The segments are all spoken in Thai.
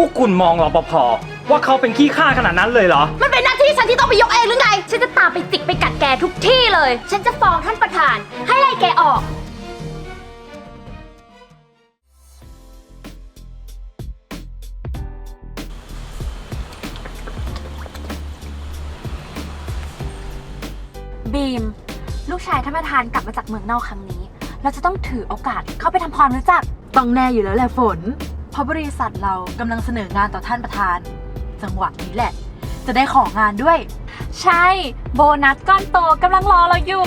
วกคุณมองรปภว่าเขาเป็นขี้ข้าขนาดนั้นเลยเหรอ มันเป็นหน้าที่ฉันที่ต้องไปยกเองหรือไง ฉันจะตามไปจิกไปกัดแกทุกที่เลย ฉันจะฟ้องท่านประธาน ให้ไล่แกออก บีม ลูกชายท่านประธานกลับมาจากเมืองนอกครั้งนี้ เราจะต้องถือโอกาสเข้าไปทำความรู้จัก ต้องแน่อยู่แล้วแหละฝนเพ ราะบริษัทเรากำลังเสนองานต่อท่านประธาน จังหวะนี้แหละ จะได้ของงานด้วย ใช่ โบนัสก้อนโตกำลังรอเราอยู่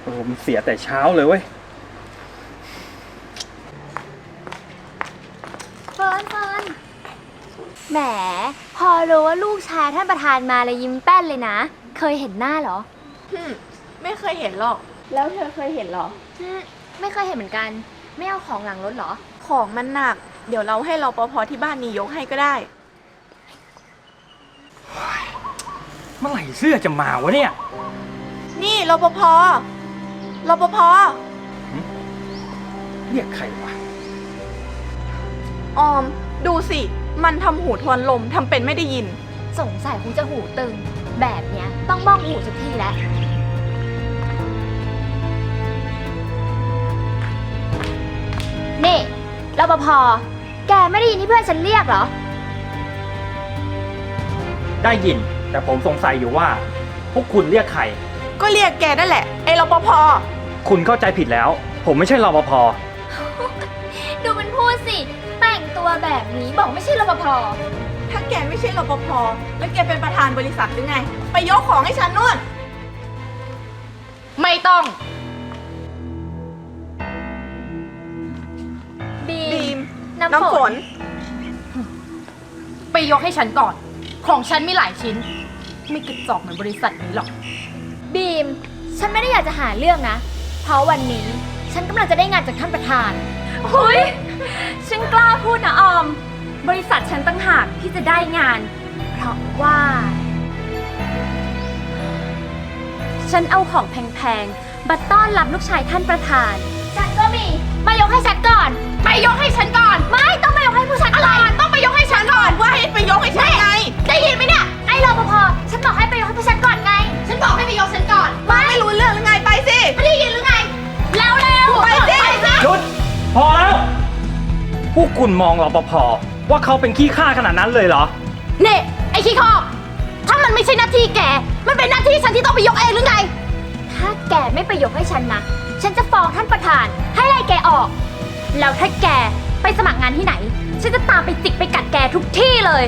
โอ้โหมันเสียแต่เช้าเลยเว้ย เฟิร์นเฟิร์นแหม พอรู้ว่าลูกชายท่านประธานมาเลยยิ้มแป้นเลยนะ เคยเห็นหน้าเหรอไม่เคยเห็นหรอก แล้วเธอเคยเห็นหรออืมไม่เคยเห็นเหมือนกัน ไม่เอาของหลังรถเหรอ ของมันหนัก เดี๋ยวเราให้รปภที่บ้านนี้ยกให้ก็ได้ เมื่อไหร่เสื้อจะมาวะเนี่ย นี่รปภรปภเรียกใครวะ ออม ดูสิ มันทำหูทวนลมทำเป็นไม่ได้ยิน สงสัยคงจะหูตึง แบบเนี้ยต้องบ้องหูสักทีแล้ว นี่รปภแกไม่ได้ยินที่เพื่อนฉันเรียกเหรอ ได้ยิน แต่ผมสงสัยอยู่ว่า พวกคุณเรียกใคร ก็เรียกแกนั่นแหละไอ้รปภคุณเข้าใจผิดแล้ว ผมไม่ใช่รปภดูมันพูดสิ แต่งตัวแบบนี้บอกไม่ใช่รปภถ้าแกไม่ใช่รปภแล้วแกเป็นประธานบริษัทหรือไง ไปยกของให้ฉันนู่น ไม่ต้อง บีบีม น้ำน้ำฝฝนนไปยกให้ฉันก่อน ของฉันมีหลายชิ้น ไม่กระจอกเหมือนบริษัทนี้หรอก บีม ฉันไม่ได้อยากจะหาเรื่องนะ เพราะวันนี้ฉันกำลังจะได้งานจากท่านประธานเฮ้ยฉันกล้าพูดนะออม บริษัทฉันตั้งหากที่จะได้งาน เพราะว่า ฉันเอาของแพงๆมาต้อนรับลูกชายท่านประธาน ฉันก็มี มายกให้ฉันก่อน ไปยกให้ฉันก่อน ไม่ต้องมายกให้ผู้ชายก่อนต้องไปยกให้ฉันก่อนว่าให้ไปยกให้ฉันไง ได้ พวกคุณมองรปภว่าเขาเป็นขี้ข้าขนาดนั้นเลยเหรอนี่ไอ้ขี้ข้อถ้ามันไม่ใช่หน้าที่แก มันเป็นหน้าที่ฉันที่ต้องไปยกเองหรือไง ถ้าแกไม่ไปยกให้ฉันนะ ฉันจะฟ้องท่านประธาน ให้ไล่แกออก แล้วถ้าแกไปสมัครงานที่ไหน ฉันจะตามไปจิกไปกัดแกทุกที่เลย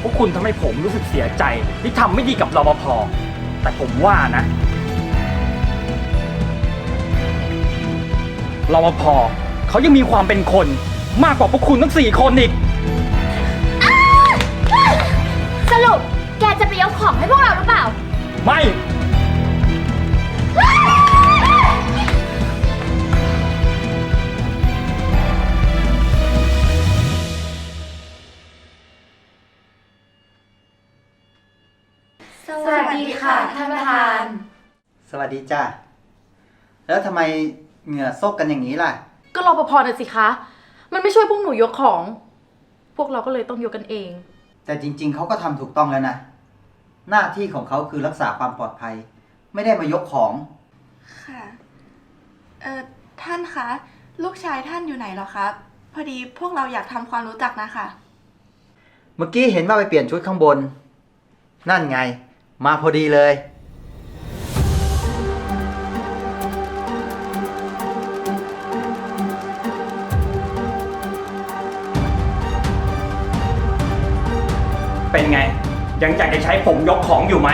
พวกคุณทำให้ผมรู้สึกเสียใจ ที่ทำไม่ดีกับรปภแต่ผมว่านะรปภเขายังมีความเป็นคน มากกว่าพวกคุณทั้งสี่คนอีก สรุป แกจะไปยกของให้พวกเราหรือเปล่า ไม่ สวัสดีค่ะท่านประธาน สวัสดีจ้าแล้วทำไมเหงื่อซกกันอย่างนี้ล่ะ ก็รอปภน่ะสิคะ มันไม่ช่วยพวกหนูยกของ พวกเราก็เลยต้องยกกันเอง แต่จริง ๆ เขาก็ทำถูกต้องแล้วนะ หน้าที่ของเขาคือรักษาความปลอดภัย ไม่ได้มายกของ ค่ะ เอ่อ ท่านคะ ลูกชายท่านอยู่ไหนเหรอคะ พอดีพวกเราอยากทำความรู้จักนะคะ เมื่อกี้เห็นว่าไปเปลี่ยนชุดข้างบน นั่นไง มาพอดีเลย็นไง ยังอยากจะใช้ผมยกของอยู่ไหม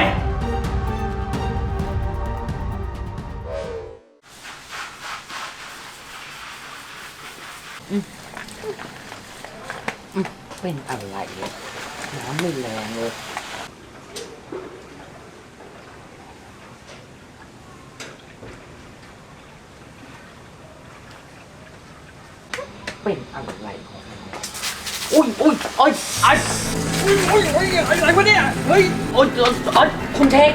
เป็นอะไรเลยน้ำไม่แรงเลย เป็นอะไรของยอุ้ยอุ้ยโอ้ยอ้ โอ้ยโอ้ยอะไรวะเนี่ย เฮ้ย โอ้ยโอ้ยโอ้ยคุณเทค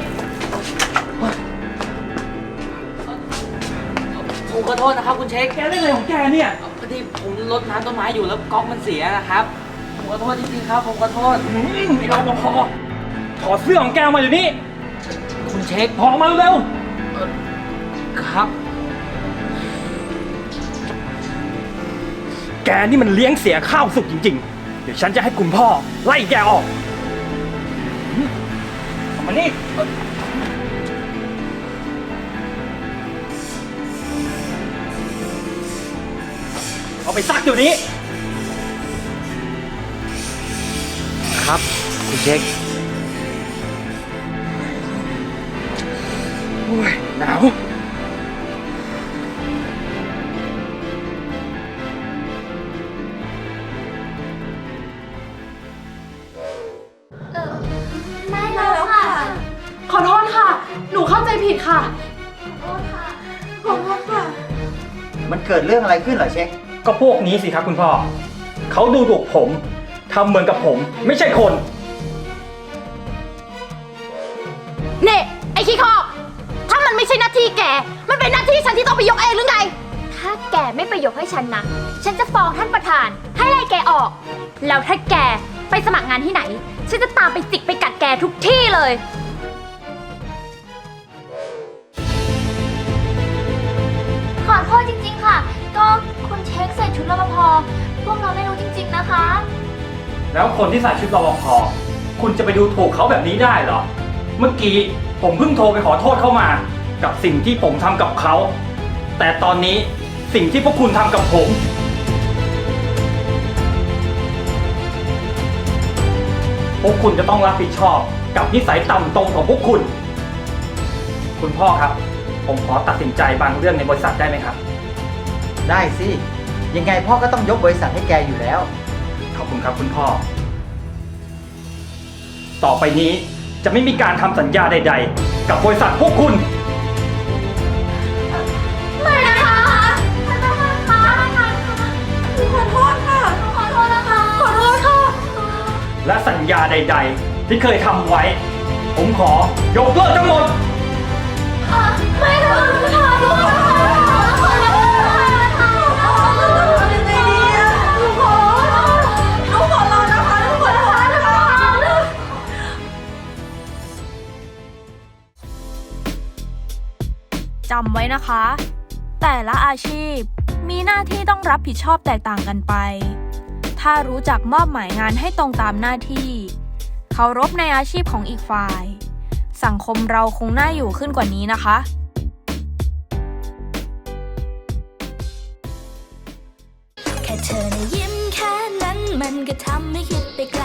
ผมขอโทษนะครับคุณเช็คแกเล่นอะไรของแกเนี่ยพอดีผมรดน้ำต้นไม้อยู่แล้วก๊อกมันเสียนะครับ ผมขอโทษจริงๆครับ ผมขอโทษอืมไอ้รปภถอดเสื้อของแกออกมาอยู่นี่ คุณเช็คถอดออกมาเร็วครับๆแกนี่มันเลี้ยงเสียข้าวสุกจริงๆเดี๋ยว ฉันจะให้คุณพ่อ ไล่แกออกอืมเอามานี่ เอาไปซักเดี๋ยวนี้ ครับคุณเช็คโอ้ยหนาว เข้าใจผิดค่ะขอโทษค่ะ ขอโทษค่ะ มันเกิดเรื่องอะไรขึ้นเหรอเช็ค ก็พวกนี้สิครับคุณพ่อ เขาดูถูกผมทำเหมือนกับผม ไม่ใช่คน เน่ไอ้ขี้คอกถ้ามันไม่ใช่หน้าที่แก มันเป็นหน้าที่ฉันที่ต้องไปยกเองหรือไง ถ้าแกไม่ไปยกให้ฉันนะ ฉันจะฟ้องท่านประธาน ให้ไล่แกออก แล้วถ้าแกไปสมัครงานที่ไหน ฉันจะตามไปจิกไปกัดแกทุกที่เลย นะคะ แล้วคนที่ใส่ชุดรปภคุณจะไปดูถูกเขาแบบนี้ได้เหรอ เมื่อกี้ผมเพิ่งโทรไปขอโทษเขามา กับสิ่งที่ผมทำกับเขา แต่ตอนนี้สิ่งที่พวกคุณทำกับผม พวกคุณจะต้องรับผิดชอบกับนิสัยต่ำตรงของพวกคุณ คุณพ่อครับ ผมขอตัดสินใจบางเรื่องในบริษัทได้ไหมครับ ได้สิ ยังไงพ่อก็ต้องยกบริษัทให้แกอยู่แล้ว ขอบคุณครับคุณพ่อ ต่อไปนี้จะไม่มีการทำสัญญาใด ๆ กับบริษัทพวกคุณ ไม่นะคะท่านประธานคะท่านประธานคะขอโทษค่ะ ขอโทษนะคะ ขอโทษค่ะ และสัญญาใด ๆ ที่เคยทำไว้ ผมขอยกเลิกทั้งหมด ไม่ค่ะขอโทษค่ะำไว้นะคะ แต่ละอาชีพมีหน้าที่ต้องรับผิดชอบแตกต่างกันไป ถ้ารู้จักมอบหมายงานให้ตรงตามหน้าที่เคารพในอาชีพของอีกฝ่าย สังคมเราคงน่าอยู่ขึ้นกว่านี้นะคะแค่เธอนะยิ้มแค่นั้นมันก็ทำให้คิดไปไกล